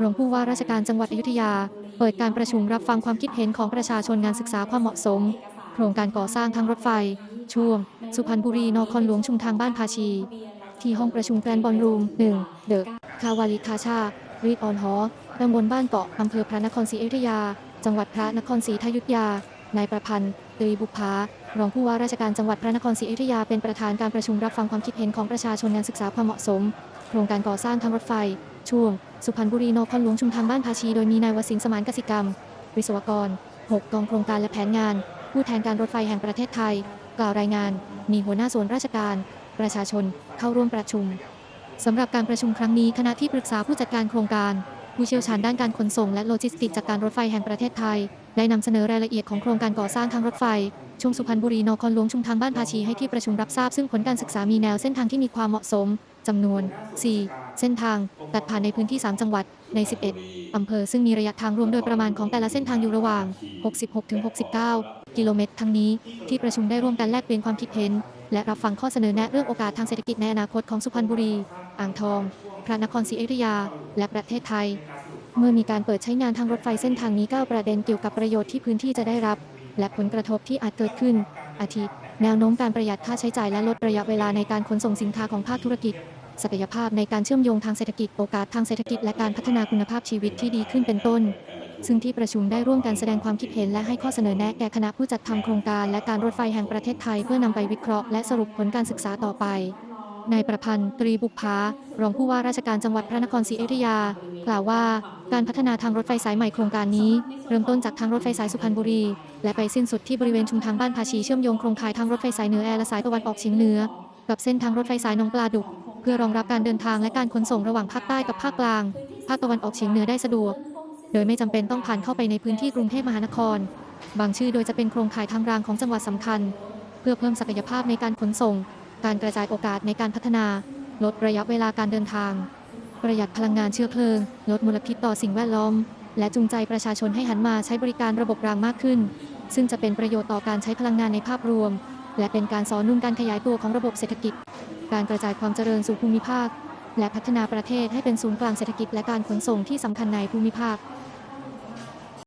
รองผู้ว่าราชการจังหวัดอยุธยา เปิดการประชุมรับฟังความคิดเห็นของประชาชนงานศึกษาความเหมาะสม โครงการก่อสร้างทางรถไฟ ช่วง สุพรรณบุรีนครหลวงชุมทางบ้านภาชี ที่ห้องประชุมแกรนด์บอลรูมหนึ่งเดอะคาวาลิคาชารีดออนหอตำบลบ้านเกาะอำเภอพระนครศรีอยุธยา จังหวัดพระนครศรีธยุธยา นายประพันธ์ตรีบุพภารองผู้ว่าราชการจังหวัดพระนครศรีอยุธยาเป็นประธานการประชุมรับฟังความคิดเห็นของประชาชนงานศึกษาความเหมาะสม โครงการก่อสร้างทางรถไฟ ช่วง สุพรรณบุรีนครหลวงชุมทางบ้านภาชี โดยมีนายวสินสมานกสิกรรม วิศวกร 6 กองโครงการและแผนงาน ผู้แทนการรถไฟแห่งประเทศไทย กล่าวรายงาน มีหัวหน้าส่วนราชการ ประชาชนเข้าร่วมประชุมสำหรับการประชุมครั้งนี้คณะที่ปรึกษาผู้จัดการโครงการ ผู้เชี่ยวชาญด้านการขนส่งและโลจิสติกส์จากการรถไฟแห่งประเทศไทย ได้นำเสนอรายละเอียดของโครงการก่อสร้างทางรถไฟช่วงสุพรรณบุรีนครหลวงชุมทางบ้านภาชีให้ที่ประชุมรับทราบซึ่งผลการศึกษามีแนวเส้นทางที่มีความเหมาะสม จำนวน 4 เส้นทาง ตัดผ่านในพื้นที่ 3 จังหวัด ใน 11 อำเภอซึ่งมีระยะทางรวมโดยประมาณของแต่ละเส้นทางอยู่ระหว่าง 66-69 กิโลเมตร ทั้งนี้ที่ประชุมได้ร่วมกันแลกเปลี่ยนความคิดเห็น และรับฟังข้อเสนอแนะเรื่องโอกาสทางเศรษฐกิจในอนาคตของสุพรรณบุรี อ่างทอง พระนครศรีอยุธยา และประเทศไทย เมื่อมีการเปิดใช้งานทางรถไฟเส้นทางนี้ 9 ประเด็นเกี่ยวกับประโยชน์ที่พื้นที่จะได้รับ และผลกระทบที่อาจเกิดขึ้นอาทิแนวโน้มการประหยัดค่าใช้จ่ายและลดระยะเวลาในการขนส่งสินค้าของภาคธุรกิจ ศักยภาพในการเชื่อมโยงทางเศรษฐกิจโอกาสทางเศรษฐกิจและการพัฒนาคุณภาพชีวิตที่ดีขึ้นเป็นต้น ซึ่งที่ประชุมได้ร่วมกันแสดงความคิดเห็นและให้ข้อเสนอแนะแก่คณะผู้จัดทำโครงการและการรถไฟแห่งประเทศไทยเพื่อนำไปวิเคราะห์และสรุปผลการศึกษาต่อไปนายประพันธ์ ตรีบุพภารองผู้ว่าราชการจังหวัดพระนครศรีอยุธยา กล่าวว่า การพัฒนาทางรถไฟสายใหม่โครงการนี้ เริ่มต้นจากทางรถไฟสายสุพรรณบุรี และไปสิ้นสุดที่บริเวณชุมทางบ้านภาชีเชื่อมโยงโครงข่ายทางรถไฟสายเหนือแอร์และสายตะวันออกเฉียงเหนือ กับเส้นทางรถไฟสายหนองปลาดุก เพื่อรองรับการเดินทางและการขนส่งระหว่างภาคใต้กับภาคกลาง ภาคตะวันออกเฉียงเหนือได้สะดวก โดยไม่จำเป็นต้องผ่านเข้าไปในพื้นที่กรุงเทพมหานคร บางชื่อโดยจะเป็นโครงข่ายทางรางของจังหวัดสำคัญ เพื่อเพิ่มศักยภาพในการขนส่ง การกระจายโอกาสในการพัฒนา ลดระยะเวลาการเดินทาง ประหยัดพลังงานเชื้อเพลิง ลดมลพิษต่อสิ่งแวดล้อม และจูงใจประชาชนให้หันมาใช้บริการระบบรางมากขึ้น ซึ่งจะเป็นประโยชน์ต่อการใช้พลังงานในภาพรวม และเป็นการสอนนุ่นการขยายตัวของระบบเศรษฐกิจ การกระจายความเจริญสู่ภูมิภาค และพัฒนาประเทศให้เป็นศูนย์กลางเศรษฐกิจและการขนส่งที่สำคัญในภูมิภาค